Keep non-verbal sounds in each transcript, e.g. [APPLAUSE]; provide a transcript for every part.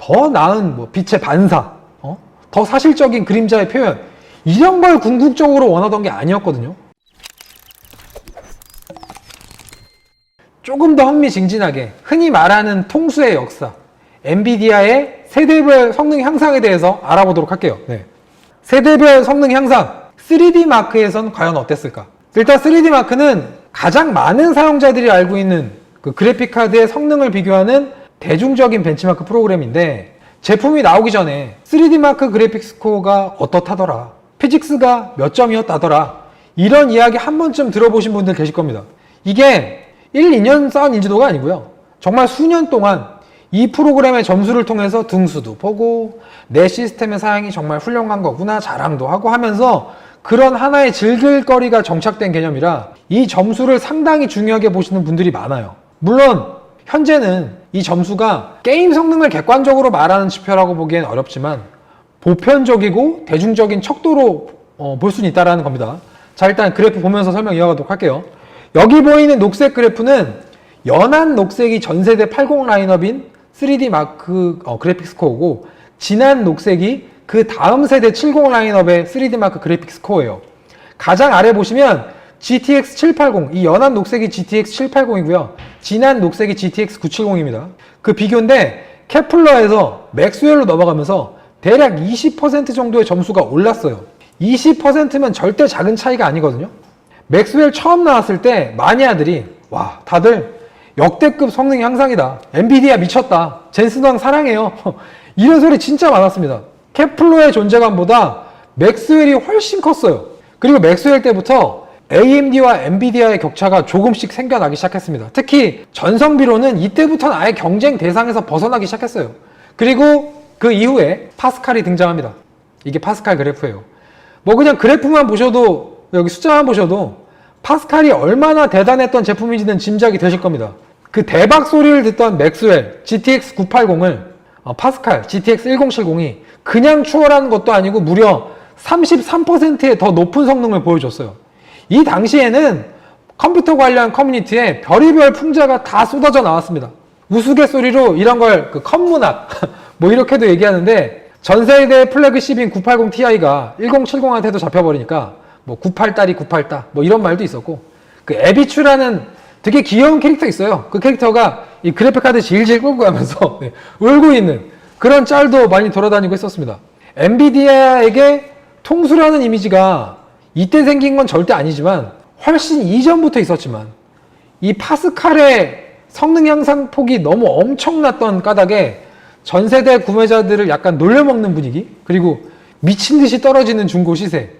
더 나은 뭐 빛의 반사, 어? 더 사실적인 그림자의 표현 이런 걸 궁극적으로 원하던 게 아니었거든요. 조금 더 흥미진진하게 흔히 말하는 통수의 역사, 엔비디아의 세대별 성능 향상에 대해서 알아보도록 할게요. 네. 세대별 성능 향상, 3D 마크에선 과연 어땠을까? 일단 3D 마크는 가장 많은 사용자들이 알고 있는 그 그래픽 카드의 성능을 비교하는 대중적인 벤치마크 프로그램인데 제품이 나오기 전에 3D 마크 그래픽 스코어가 어떻다더라, 피직스가 몇 점이었다더라 이런 이야기 한 번쯤 들어보신 분들 계실 겁니다. 이게 1, 2년 쌓은 인지도가 아니고요. 정말 수년 동안 이 프로그램의 점수를 통해서 등수도 보고 내 시스템의 사양이 정말 훌륭한 거구나 자랑도 하고 하면서 그런 하나의 즐길거리가 정착된 개념이라 이 점수를 상당히 중요하게 보시는 분들이 많아요. 물론 현재는 이 점수가 게임 성능을 객관적으로 말하는 지표라고 보기엔 어렵지만 보편적이고 대중적인 척도로 어, 볼 수는 있다는 겁니다. 자 일단 그래프 보면서 설명 이어가도록 할게요. 여기 보이는 녹색 그래프는 연한 녹색이 전세대 80 라인업인 3D 마크 어, 그래픽 스 코어고 진한 녹색이 그 다음 세대 70 라인업의 3D 마크 그래픽 스 코어예요. 가장 아래 보시면 GTX 780, 이 연한 녹색이 GTX 780이고요. 진한 녹색이 GTX 970입니다. 그 비교인데 케플러에서 맥스웰로 넘어가면서 대략 20% 정도의 점수가 올랐어요. 20%면 절대 작은 차이가 아니거든요. 맥스웰 처음 나왔을 때 마니아들이 와 다들 역대급 성능 향상이다. 엔비디아 미쳤다. 젠슨왕 사랑해요. [LAUGHS] 이런 소리 진짜 많았습니다. 케플러의 존재감보다 맥스웰이 훨씬 컸어요. 그리고 맥스웰 때부터 AMD와 엔비디아의 격차가 조금씩 생겨나기 시작했습니다. 특히 전성비로는 이때부터는 아예 경쟁 대상에서 벗어나기 시작했어요. 그리고 그 이후에 파스칼이 등장합니다. 이게 파스칼 그래프예요. 뭐 그냥 그래프만 보셔도 여기 숫자만 보셔도 파스칼이 얼마나 대단했던 제품인지는 짐작이 되실 겁니다. 그 대박 소리를 듣던 맥스웰 GTX 980을 어, 파스칼 GTX 1070이 그냥 추월하는 것도 아니고 무려 33%의 더 높은 성능을 보여줬어요. 이 당시에는 컴퓨터 관련 커뮤니티에 별의별 풍자가 다 쏟아져 나왔습니다. 우스갯소리로 이런 걸 그 컴문학 [LAUGHS] 뭐 이렇게도 얘기하는데 전 세대 플래그십인 980 Ti가 1070한테도 잡혀버리니까 뭐 98딸이 98따 뭐 이런 말도 있었고 그 에비추라는 되게 귀여운 캐릭터 있어요. 그 캐릭터가 이 그래픽 카드 질질 끌고 가면서 [LAUGHS] 네, 울고 있는 그런 짤도 많이 돌아다니고 했었습니다. 엔비디아에게 통수라는 이미지가 이때 생긴 건 절대 아니지만 훨씬 이전부터 있었지만 이 파스칼의 성능 향상 폭이 너무 엄청났던 까닭에 전 세대 구매자들을 약간 놀려먹는 분위기 그리고 미친 듯이 떨어지는 중고 시세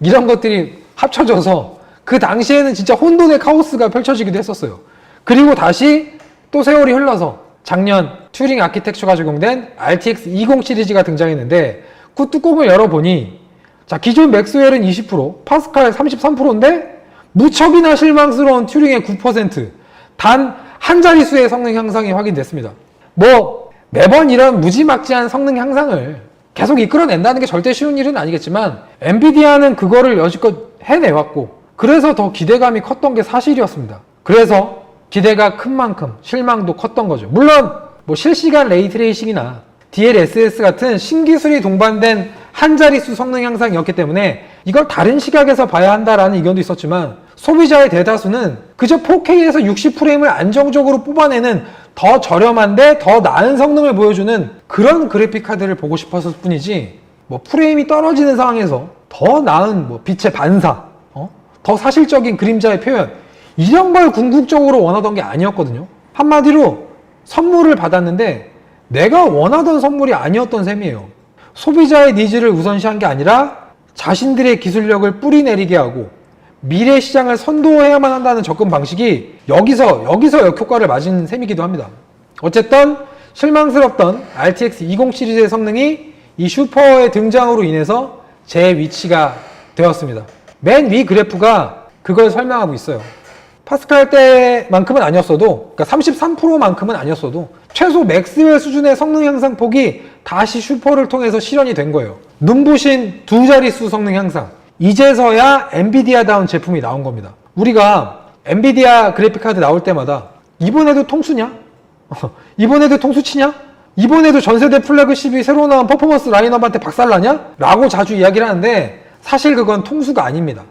이런 것들이 합쳐져서 그 당시에는 진짜 혼돈의 카오스가 펼쳐지기도 했었어요. 그리고 다시 또 세월이 흘러서 작년 튜링 아키텍처가 적용된 RTX 20 시리즈가 등장했는데 그 뚜껑을 열어보니 자 기존 맥스웰은 20% 파스칼 33%인데 무척이나 실망스러운 튜링의 9%단 한 자릿수의 성능 향상이 확인됐습니다. 뭐 매번 이런 무지막지한 성능 향상을 계속 이끌어낸다는 게 절대 쉬운 일은 아니겠지만 엔비디아는 그거를 여지껏 해내왔고 그래서 더 기대감이 컸던 게 사실이었습니다. 그래서 기대가 큰 만큼 실망도 컸던 거죠. 물론 뭐 실시간 레이트레이싱이나 DLSS 같은 신기술이 동반된 한 자릿수 성능 향상이었기 때문에 이걸 다른 시각에서 봐야 한다라는 의견도 있었지만 소비자의 대다수는 그저 4K에서 60프레임을 안정적으로 뽑아내는 더 저렴한데 더 나은 성능을 보여주는 그런 그래픽 카드를 보고 싶었을 뿐이지 뭐 프레임이 떨어지는 상황에서 더 나은 뭐 빛의 반사, 어? 더 사실적인 그림자의 표현 이런 걸 궁극적으로 원하던 게 아니었거든요. 한마디로 선물을 받았는데 내가 원하던 선물이 아니었던 셈이에요. 소비자의 니즈를 우선시한 게 아니라 자신들의 기술력을 뿌리내리게 하고 미래 시장을 선도해야만 한다는 접근 방식이 여기서 여기서 역효과를 맞은 셈이기도 합니다. 어쨌든 실망스럽던 RTX 20 시리즈의 성능이 이 슈퍼의 등장으로 인해서 제 위치가 되었습니다. 맨 위 그래프가 그걸 설명하고 있어요. 파스칼 때만큼은 아니었어도, 그러니까 33%만큼은 아니었어도 최소 맥스웰 수준의 성능 향상 폭이 다시 슈퍼를 통해서 실현이 된 거예요. 눈부신 두 자릿수 성능 향상. 이제서야 엔비디아다운 제품이 나온 겁니다. 우리가 엔비디아 그래픽카드 나올 때마다 이번에도 통수냐? [LAUGHS] 이번에도 통수 치냐? 이번에도 전세대 플래그십이 새로 나온 퍼포먼스 라인업한테 박살나냐? 라고 자주 이야기를 하는데 사실 그건 통수가 아닙니다.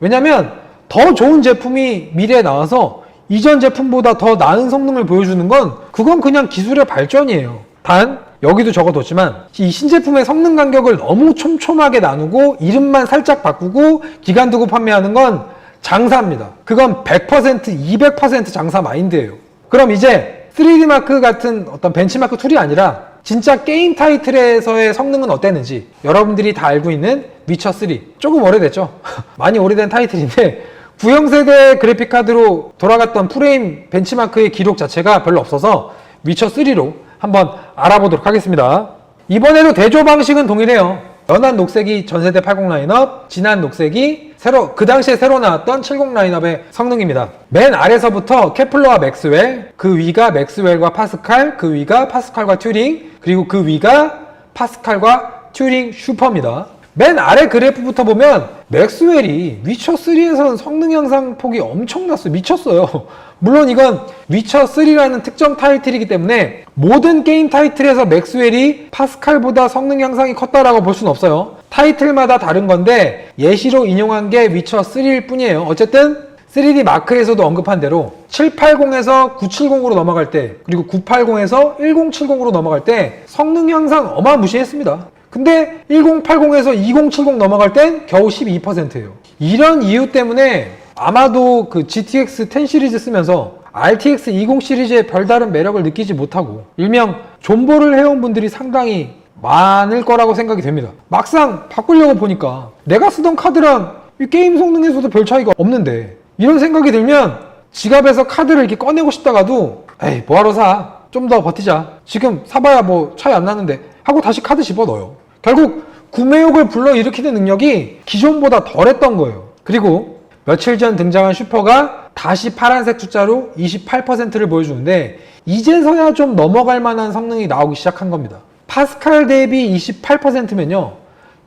왜냐면 더 좋은 제품이 미래에 나와서 이전 제품보다 더 나은 성능을 보여주는 건 그건 그냥 기술의 발전이에요. 단 여기도 적어뒀지만 이 신제품의 성능 간격을 너무 촘촘하게 나누고 이름만 살짝 바꾸고 기간 두고 판매하는 건 장사입니다. 그건 100% 200% 장사 마인드예요. 그럼 이제 3D 마크 같은 어떤 벤치마크 툴이 아니라 진짜 게임 타이틀에서의 성능은 어땠는지 여러분들이 다 알고 있는 위쳐 3 조금 오래됐죠 [LAUGHS] 많이 오래된 타이틀인데 구형세대 그래픽카드로 돌아갔던 프레임 벤치마크의 기록 자체가 별로 없어서 위쳐 3로 한번 알아보도록 하겠습니다 이번에도 대조 방식은 동일해요 연한 녹색이 전세대 80 라인업, 진한 녹색이 새로 그 당시에 새로 나왔던 70 라인업의 성능입니다. 맨 아래서부터 케플러와 맥스웰, 그 위가 맥스웰과 파스칼, 그 위가 파스칼과 튜링, 그리고 그 위가 파스칼과 튜링 슈퍼입니다. 맨 아래 그래프부터 보면 맥스웰이 위쳐 3에서는 성능 향상 폭이 엄청났어요. 미쳤어요. [LAUGHS] 물론 이건 위쳐 3라는 특정 타이틀이기 때문에 모든 게임 타이틀에서 맥스웰이 파스칼보다 성능 향상이 컸다라고 볼 수는 없어요. 타이틀마다 다른 건데 예시로 인용한 게 위쳐 3일 뿐이에요. 어쨌든 3D 마크에서도 언급한 대로 780에서 970으로 넘어갈 때 그리고 980에서 1070으로 넘어갈 때 성능 향상 어마무시했습니다. 근데 1080에서 2070 넘어갈 땐 겨우 12%예요. 이런 이유 때문에 아마도 그 GTX 10 시리즈 쓰면서 RTX 20 시리즈의 별다른 매력을 느끼지 못하고 일명 존버를 해온 분들이 상당히 많을 거라고 생각이 됩니다. 막상 바꾸려고 보니까 내가 쓰던 카드랑 이 게임 성능에서도 별 차이가 없는데 이런 생각이 들면 지갑에서 카드를 이렇게 꺼내고 싶다가도 에이 뭐하러 사? 좀 더 버티자. 지금 사봐야 뭐 차이 안 나는데 하고 다시 카드 집어 넣어요. 결국 구매욕을 불러일으키는 능력이 기존보다 덜했던 거예요. 그리고 며칠 전 등장한 슈퍼가 다시 파란색 숫자로 28%를 보여주는데 이제서야 좀 넘어갈 만한 성능이 나오기 시작한 겁니다. 파스칼 대비 28%면요.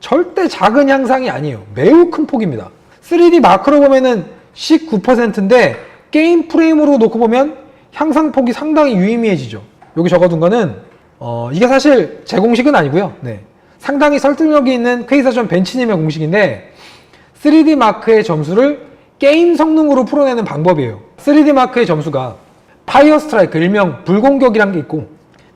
절대 작은 향상이 아니에요. 매우 큰 폭입니다. 3D 마크로 보면은 19%인데 게임 프레임으로 놓고 보면 향상폭이 상당히 유의미해지죠. 여기 적어둔 거는 어, 이게 사실 제 공식은 아니고요. 네. 상당히 설득력이 있는 퀘이사전 벤치님의 공식인데 3D 마크의 점수를 게임 성능으로 풀어내는 방법이에요. 3D 마크의 점수가 파이어 스트라이크, 일명 불공격이란 게 있고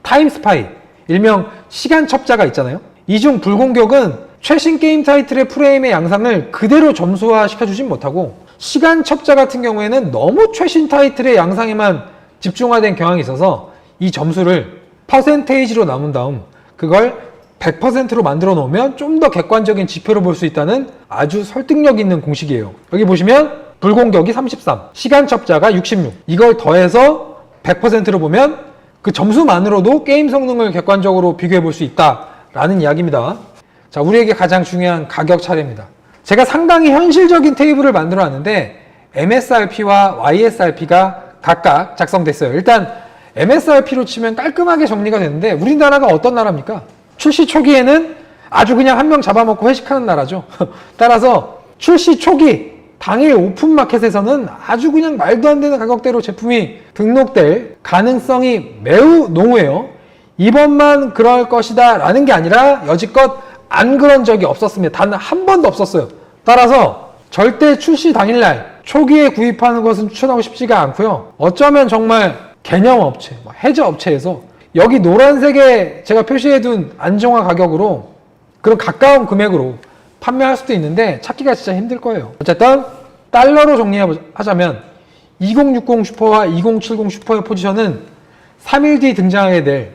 타임 스파이, 일명 시간 첩자가 있잖아요. 이 중 불공격은 최신 게임 타이틀의 프레임의 양상을 그대로 점수화 시켜주진 못하고 시간 첩자 같은 경우에는 너무 최신 타이틀의 양상에만 집중화된 경향이 있어서 이 점수를 퍼센테이지로 남은 다음 그걸 100%로 만들어 놓으면 좀 더 객관적인 지표로 볼수 있다는 아주 설득력 있는 공식이에요. 여기 보시면 불공격이 33, 시간 첩자가 66. 이걸 더해서 100%로 보면 그 점수만으로도 게임 성능을 객관적으로 비교해 볼 수 있다라는 이야기입니다. 자, 우리에게 가장 중요한 가격 차례입니다. 제가 상당히 현실적인 테이블을 만들어 놨는데 MSRP와 YSRP가 각각 작성됐어요. 일단 MSRP로 치면 깔끔하게 정리가 되는데 우리나라가 어떤 나라입니까? 출시 초기에는 아주 그냥 한 명 잡아먹고 회식하는 나라죠. [LAUGHS] 따라서 출시 초기 당일 오픈마켓에서는 아주 그냥 말도 안 되는 가격대로 제품이 등록될 가능성이 매우 농후해요. 이번만 그럴 것이다 라는 게 아니라 여지껏 안 그런 적이 없었습니다. 단 한 번도 없었어요. 따라서 절대 출시 당일날 초기에 구입하는 것은 추천하고 싶지가 않고요. 어쩌면 정말 개념 업체, 뭐 해저 업체에서 여기 노란색에 제가 표시해둔 안정화 가격으로 그런 가까운 금액으로 판매할 수도 있는데 찾기가 진짜 힘들 거예요. 어쨌든 달러로 정리하자면 2060 슈퍼와 2070 슈퍼의 포지션은 3일 뒤 등장하게 될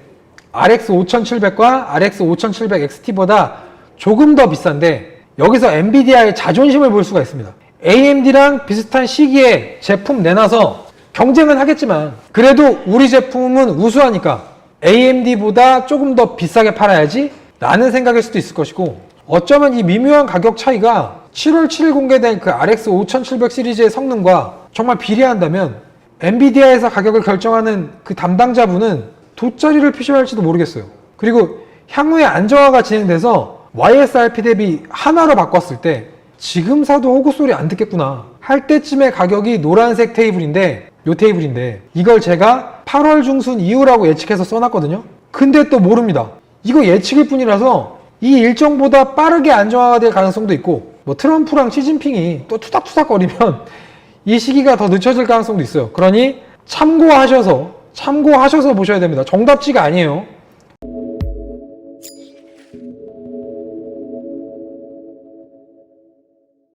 RX 5700과 RX 5700 XT보다 조금 더 비싼데 여기서 엔비디아의 자존심을 볼 수가 있습니다. AMD랑 비슷한 시기에 제품 내놔서 경쟁은 하겠지만 그래도 우리 제품은 우수하니까 AMD보다 조금 더 비싸게 팔아야지 라는 생각일 수도 있을 것이고 어쩌면 이 미묘한 가격 차이가 7월 7일 공개된 그 RX 5700 시리즈의 성능과 정말 비례한다면 엔비디아에서 가격을 결정하는 그 담당자분은 돗자리를 피셔야 할지도 모르겠어요. 그리고 향후에 안정화가 진행돼서 YSRP 대비 하나로 바꿨을 때 지금 사도 호구 소리 안 듣겠구나 할 때쯤에 가격이 노란색 테이블인데 요 테이블인데 이걸 제가 8월 중순 이후라고 예측해서 써놨거든요. 근데 또 모릅니다. 이거 예측일 뿐이라서 이 일정보다 빠르게 안정화될 가능성도 있고 뭐 트럼프랑 시진핑이 또 투닥투닥거리면 [LAUGHS] 이 시기가 더 늦춰질 가능성도 있어요. 그러니 참고하셔서 참고하셔서 보셔야 됩니다. 정답지가 아니에요.